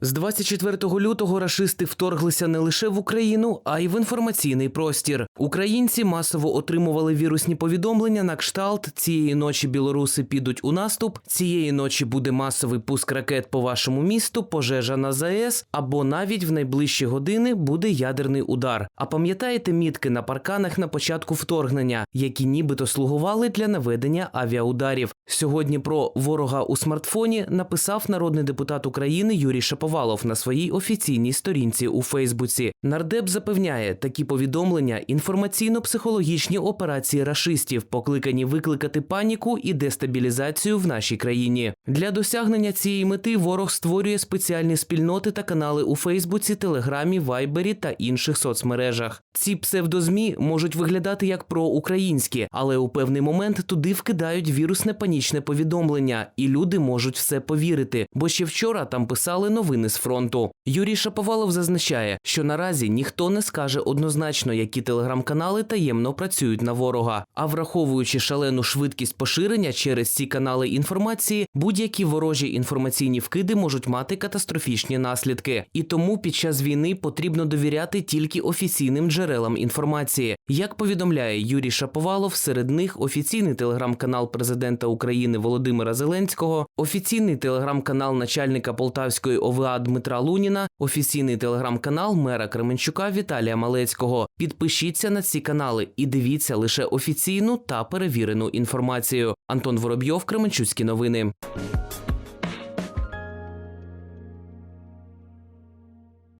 З 24 лютого рашисти вторглися не лише в Україну, а й в інформаційний простір. Українці масово отримували вірусні повідомлення на кшталт цієї ночі білоруси підуть у наступ. Цієї ночі буде масовий пуск ракет по вашому місту, пожежа на ЗАЕС, або навіть в найближчі години буде ядерний удар. А пам'ятаєте мітки на парканах на початку вторгнення, які нібито слугували для наведення авіаударів? Сьогодні про ворога у смартфоні написав народний депутат України Юрій Шаповалов на своїй офіційній сторінці у Фейсбуці. Нардеп запевняє, такі повідомлення інформаційно-психологічні операції рашистів, покликані викликати паніку і дестабілізацію в нашій країні. Для досягнення цієї мети ворог створює спеціальні спільноти та канали у Фейсбуці, Телеграмі, Вайбері та інших соцмережах. Ці псевдозмі можуть виглядати як проукраїнські, але у певний момент туди вкидають вірусне панічне повідомлення, і люди можуть все повірити. Бо ще вчора там писали новини з фронту. Юрій Шаповалов зазначає, що наразі ніхто не скаже однозначно, які телеграм-канали таємно працюють на ворога. А враховуючи шалену швидкість поширення через ці канали інформації, будь-які ворожі інформаційні вкиди можуть мати катастрофічні наслідки. І тому під час війни потрібно довіряти тільки офіційним джерелам інформації. Як повідомляє Юрій Шаповалов, серед них офіційний телеграм-канал президента України Володимира Зеленського, офіційний телеграм-канал начальника Полтавської ОВА Дмитра Луніна, офіційний телеграм-канал мера Кременчука Віталія Малецького. Підпишіться на ці канали і дивіться лише офіційну та перевірену інформацію. Антон Воробйов, Кременчуцькі новини.